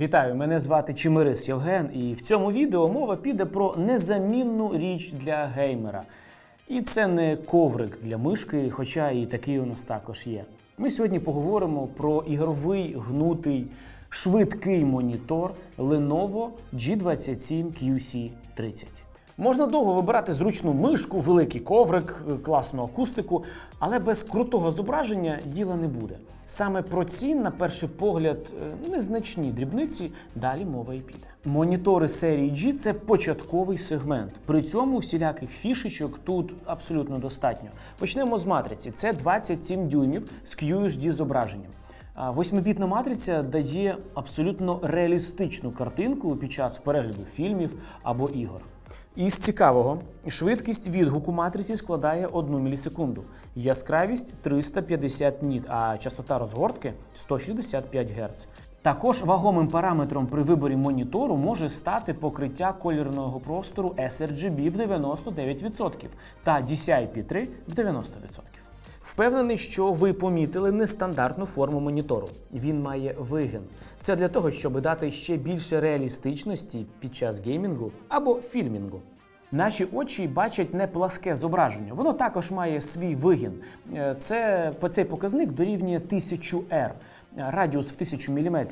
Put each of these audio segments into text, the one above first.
Вітаю, мене звати Чимирис Євген, і в цьому відео мова піде про незамінну річ для геймера. І це не коврик для мишки, хоча і такий у нас також є. Ми сьогодні поговоримо про ігровий гнутий швидкий монітор Lenovo G27 QC30. Можна довго вибирати зручну мишку, великий коврик, е, класну акустику, але без крутого зображення діла не буде. Саме про ці, на перший погляд, е, незначні дрібниці далі мова і піде. Монітори серії G – це початковий сегмент. При цьому всіляких фішечок тут абсолютно достатньо. Почнемо з матриці. Це 27 дюймів з QHD зображенням. Восьмибітна матриця дає абсолютно реалістичну картинку під час перегляду фільмів або ігор. Із цікавого, швидкість відгуку матриці складає 1 мілісекунду, яскравість 350 ніт, а частота розгортки 165 Гц. Також вагомим параметром при виборі монітору може стати покриття колірного простору sRGB в 99% та DCI-P3 в 90%. Впевнений, що ви помітили нестандартну форму монітору. Він має вигин. Це для того, щоб дати ще більше реалістичності під час геймінгу або фільмінгу. Наші очі бачать не пласке зображення, воно також має свій вигін. Е, Це цей показник дорівнює 1000 R, радіус в 1000 мм.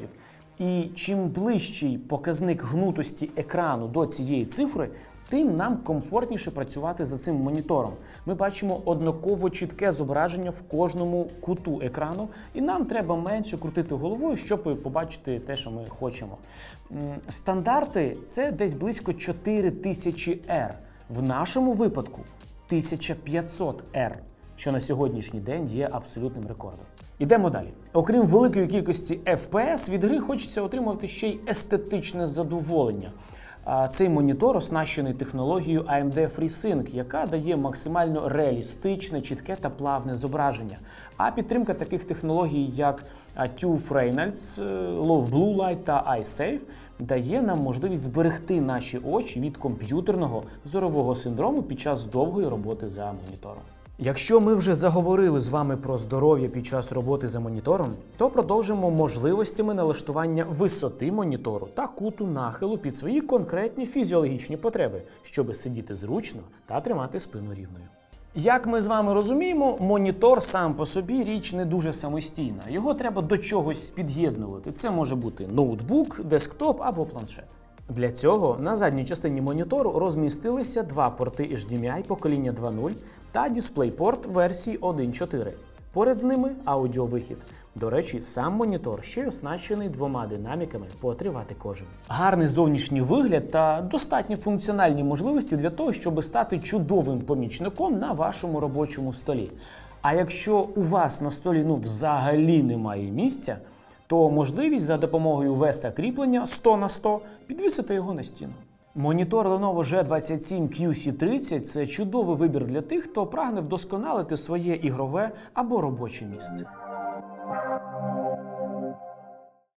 І чим ближчий показник гнутості екрану до цієї цифри, тим нам комфортніше працювати за цим монітором. Ми бачимо однаково чітке зображення в кожному куту екрану, і нам треба менше крутити головою, щоб побачити те, що ми хочемо. Стандарти це десь близько 4000 R. В нашому випадку 1500 R, що на сьогоднішній день є абсолютним рекордом. Ідемо далі. Окрім великої кількості FPS, від гри хочеться отримувати ще й естетичне задоволення. Цей монітор оснащений технологією AMD FreeSync, яка дає максимально реалістичне, чітке та плавне зображення. А підтримка таких технологій, як TÜV Reynolds, е, Low Blue Light та iSafe, дає нам можливість зберегти наші очі від комп'ютерного зорового синдрому під час довгої роботи за монітором. Якщо ми вже заговорили з вами про здоров'я під час роботи за монітором, то продовжимо можливостями налаштування висоти монітору та куту нахилу під свої конкретні фізіологічні потреби, щоб сидіти зручно та тримати спину рівною. Як ми з вами розуміємо, монітор сам по собі річ не дуже самостійна. Його треба до чогось під'єднувати. Це може бути ноутбук, десктоп або планшет. Для цього на задній частині монітору розмістилися два порти HDMI покоління 2.0 та DisplayPort версії 1.4. Поряд з ними аудіовихід. До речі, сам монітор ще й оснащений двома динаміками по 3 Вт кожен. Гарний зовнішній вигляд та достатньо функціональні можливості для того, щоб стати чудовим помічником на вашому робочому столі. А якщо у вас на столі ну взагалі немає місця, то можливість за допомогою веса кріплення 100 на 100 підвісити його на стіну. Монітор Lenovo G27 QC30 це чудовий вибір для тих, хто прагне вдосконалити своє ігрове або робоче місце.